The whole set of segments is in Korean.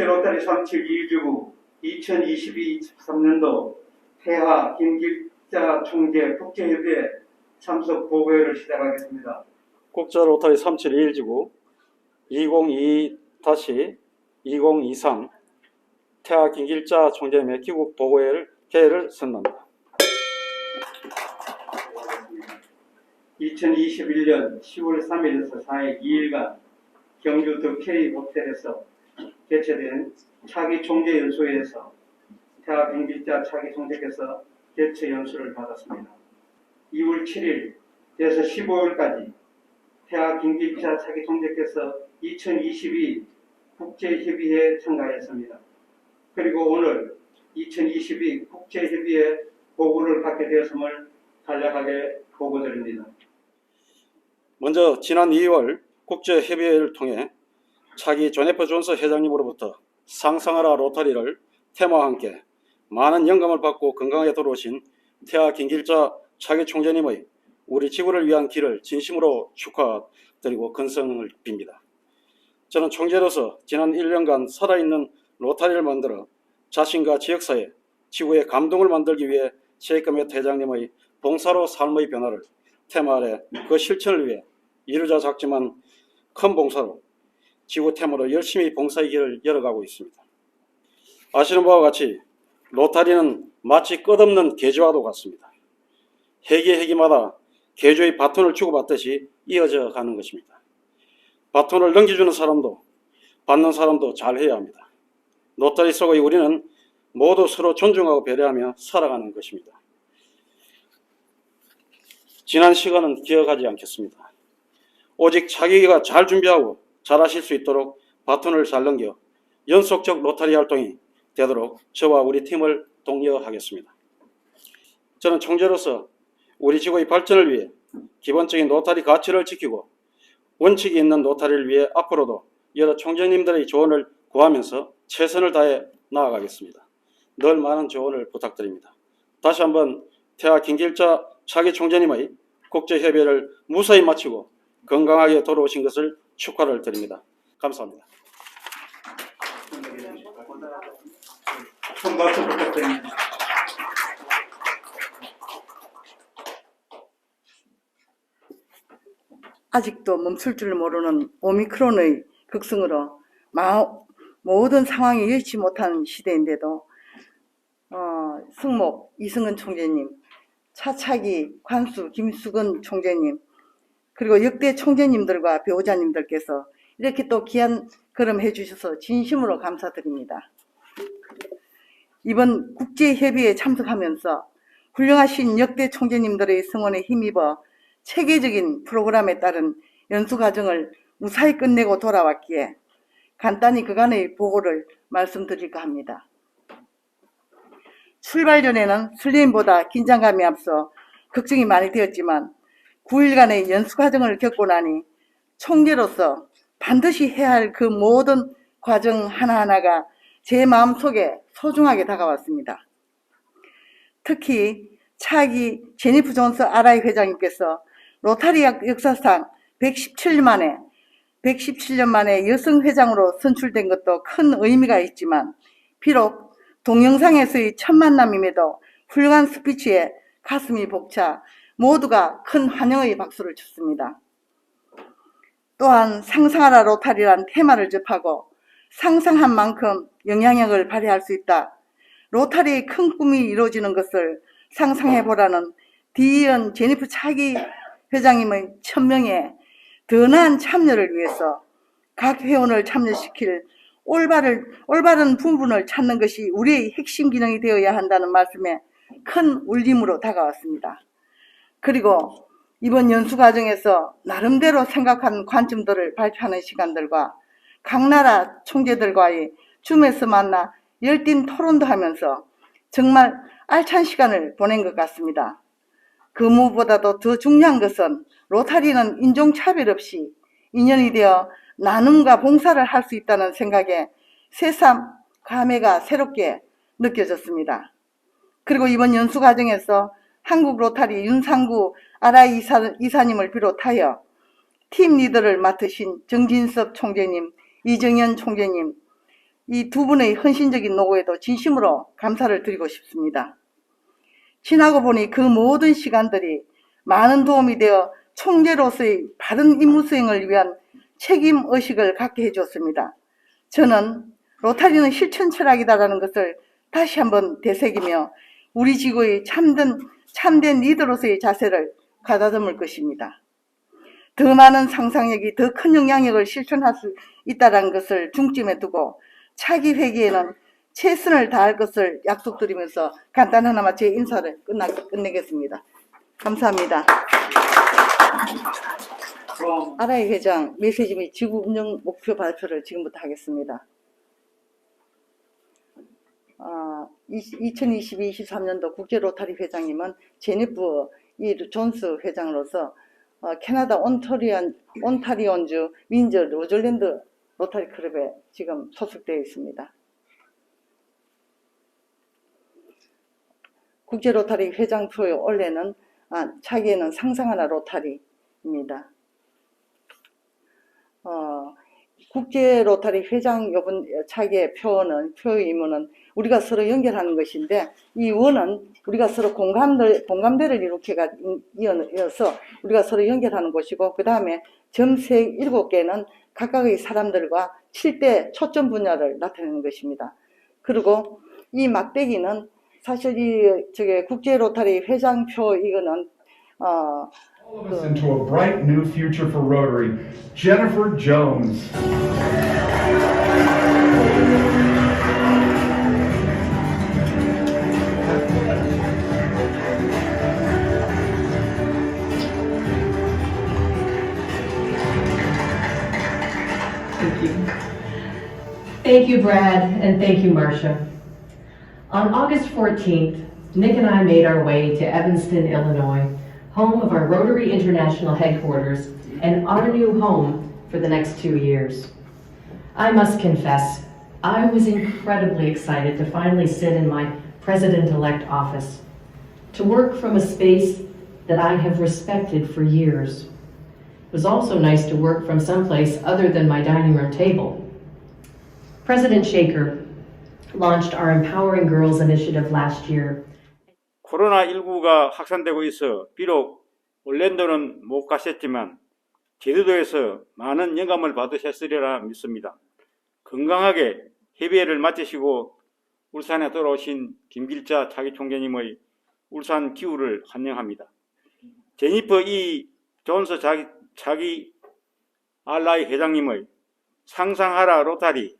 로타리 372주부 2022-23년도 태하 김길자 총재 국제협의회 참석 보고회를 시작하겠습니다. 국자 로터리 3721지구 2022-2023 태아 김길자 총재님의 귀국 보고회를 개회를 선언합니다. 2021년 10월 3일에서 4일 2일간 경주 더 K 호텔에서 개최된 차기 총재 연수회에서 김길자 차기 총재께서 개최 연수를 받았습니다. 2월 7일 에서 15일까지 태아 김길자 차기 총재께서 2022 국제협의회에 참가했습니다. 그리고 오늘 2022 국제협의회 보고를 받게 되었음을 간략하게 보고드립니다. 먼저 지난 2월 국제협의회를 통해 차기 조네프 존스 회장님으로부터 상상하라 로터리를 테마와 함께 많은 영감을 받고 건강하게 돌아오신 태아 김길자 차기 총재님의 우리 지구를 위한 길을 진심으로 축하드리고 건성을 빕니다. 저는 총재로서 지난 1년간 살아있는 로타리를 만들어 자신과 지역사회, 지구에 감동을 만들기 위해 셰이크메트 회장님의 봉사로 삶의 변화를 테마 아래 그 실천을 위해 이루자 작지만 큰 봉사로 지구 테마로 열심히 봉사의 길을 열어가고 있습니다. 아시는 바와 같이 로타리는 마치 끝없는 계좌와도 같습니다. 회기 회기마다 계좌의 바톤을 주고받듯이 이어져 가는 것입니다. 바톤을 넘겨주는 사람도 받는 사람도 잘해야 합니다. 로타리 속의 우리는 모두 서로 존중하고 배려하며 살아가는 것입니다. 지난 시간은 기억하지 않겠습니다. 오직 자기가 잘 준비하고 잘하실 수 있도록 바톤을 잘 넘겨 연속적 로타리 활동이 되도록 저와 우리 팀을 독려하겠습니다. 저는 총재로서 우리 지구의 발전을 위해 기본적인 로타리 가치를 지키고 원칙이 있는 로타리를 위해 앞으로도 여러 총재님들의 조언을 구하면서 최선을 다해 나아가겠습니다. 늘 많은 조언을 부탁드립니다. 다시 한번 태아 김길자 차기 총재님의 국제협의를 무사히 마치고 건강하게 돌아오신 것을 축하를 드립니다. 감사합니다. 아직도 멈출 줄 모르는 오미크론의 극성으로 마- 모든 상황이 여의치 못한 시대인데도 어, 승목 이승은 총재님, 차차기 관수 김수근 총재님, 그리고 역대 총재님들과 배우자님들께서 이렇게 또 귀한 걸음 해주셔서 진심으로 감사드립니다. 이번 국제협의에 참석하면서 훌륭하신 역대 총재님들의 성원에 힘입어 체계적인 프로그램에 따른 연수 과정을 무사히 끝내고 돌아왔기에 간단히 그간의 보고를 말씀드릴까 합니다. 출발 전에는 설렘보다 긴장감이 앞서 걱정이 많이 되었지만 9일간의 연수 과정을 겪고 나니 총재로서 반드시 해야 할 그 모든 과정 하나하나가 제 마음속에 소중하게 다가왔습니다. 특히 차기 제니프 존스 아라이 회장님께서 로타리 역- 역사상 117년 만에 117년 만에 여성 회장으로 선출된 것도 큰 의미가 있지만 비록 동영상에서의 첫 만남임에도 훌륭한 스피치에 가슴이 벅차 모두가 큰 환영의 박수를 쳤습니다. 또한 상상하라 로타리란 테마를 접하고 상상한 만큼 영향력을 발휘할 수 있다. 로타리의 큰 꿈이 이루어지는 것을 상상해 보라는 디이언 제니프 차기 회장님의 천명에 더 나은 참여를 위해서 각 회원을 참여시킬 올바를, 올바른 부분을 찾는 것이 우리의 핵심 기능이 되어야 한다는 말씀에 큰 울림으로 다가왔습니다. 그리고 이번 연수 과정에서 나름대로 생각한 관점들을 발표하는 시간들과 각 나라 총재들과의 줌에서 만나 열띤 토론도 하면서 정말 알찬 시간을 보낸 것 같습니다. 그 무엇보다도 더 중요한 것은 로타리는 인종차별 없이 인연이 되어 나눔과 봉사를 할 수 있다는 생각에 새삼 감회가 새롭게 느껴졌습니다. 그리고 이번 연수 과정에서 한국 로타리 윤상구 아라이 이사, 이사님을 비롯하여 팀 리더를 맡으신 정진섭 총재님, 이정현 총재님, 이 두 분의 헌신적인 노고에도 진심으로 감사를 드리고 싶습니다. 지나고 보니 그 모든 시간들이 많은 도움이 되어 총재로서의 바른 임무 수행을 위한 책임 의식을 갖게 해주었습니다. 저는 로타리는 실천 철학이다라는 것을 다시 한번 되새기며 우리 지구의 참된, 참된 리더로서의 자세를 가다듬을 것입니다. 더 많은 상상력이 더 큰 영향력을 실천할 수 있다는 것을 중점에 두고 차기 회기에는 최선을 다할 것을 약속드리면서 간단하나마 제 인사를 끝나, 끝내겠습니다. 감사합니다. 아라이 회장 메시지 및 지구 운영 목표 발표를 지금부터 하겠습니다. 아, 2022-23년도 국제 로타리 회장님은 제니프 이 존스 회장으로서 어, 캐나다 온타리언, 온타리온주 민저 로졸랜드 로타리 클럽에 지금 소속되어 있습니다. 국제 로타리 회장 표의 원래는 아, 차기에는 상상하나 로타리입니다. 어, 국제 로타리 회장 요번 차기의 표는 표의 의무는 우리가 서로 연결하는 것인데 이 원은 우리가 서로 공감대 공감대를 이렇게가 이어서 우리가 서로 연결하는 곳이고 그 다음에 점색 일곱 개는 각각의 사람들과 7대 초점 분야를 나타내는 것입니다. 그리고 이 막대기는 사실 이 저게 국제 로타리 회장표 이거는 어 all of us into a bright new future for Rotary. Jennifer Jones. Thank you. Thank you, Brad, and thank you, Marcia. On August 14th, Nick and I made our way to Evanston, Illinois, home of our Rotary International headquarters and our new home for the next two years. I must confess, I was incredibly excited to finally sit in my president-elect office, to work from a space that I have respected for years. It was also nice to work from someplace other than my dining room table. President Shaker launched our Empowering Girls initiative last year. 코로나19가 확산되고 있어 비록 올랜도는 못 가셨지만 제주도에서 많은 영감을 받으셨으리라 믿습니다. 건강하게 협의회를 마치시고 울산에 돌아오신 김길자 차기 총재님의 울산 기후를 환영합니다. 제니퍼 이 존스 자기, 차기 알라이 회장님의 상상하라 로타리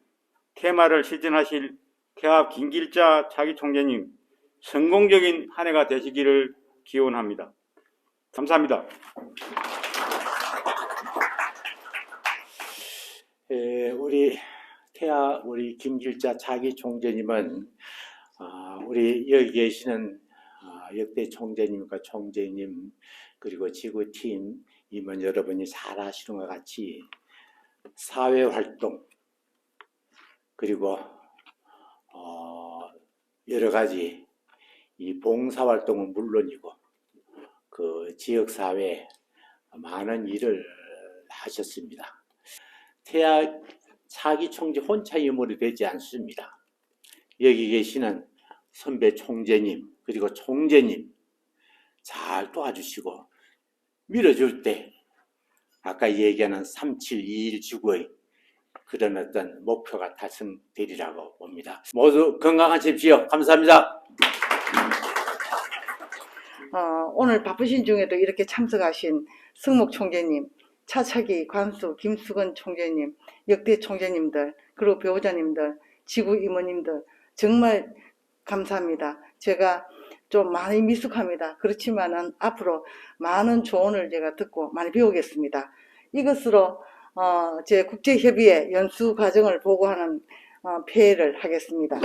테마를 실천하실 태합 김길자 차기 총재님 성공적인 한 해가 되시기를 기원합니다. 감사합니다. 에, 우리 태아 우리 김길자 차기 총재님은 아, 우리 여기 계시는 아, 역대 총재님과 총재님 그리고 지구팀 임원 여러분이 잘 아시는 것 같이 사회 활동 그리고 어, 여러 가지 이 봉사 활동은 물론이고 그 지역 사회에 많은 일을 하셨습니다. 태아 차기 총재 혼자 유물이 되지 않습니다. 여기 계시는 선배 총재님 그리고 총재님 잘 도와주시고 밀어줄 때 아까 얘기하는 3721 지구의 그런 어떤 목표가 달성되리라고 봅니다. 모두 건강하십시오. 감사합니다. 어, 오늘 바쁘신 중에도 이렇게 참석하신 승목 총재님, 차차기, 관수, 김수건 총재님, 역대 총재님들, 그리고 배우자님들, 지구 임원님들, 정말 감사합니다. 제가 좀 많이 미숙합니다. 그렇지만은 앞으로 많은 조언을 제가 듣고 많이 배우겠습니다. 이것으로 어, 제 국제협의회 연수 과정을 보고하는 어, 폐회를 하겠습니다.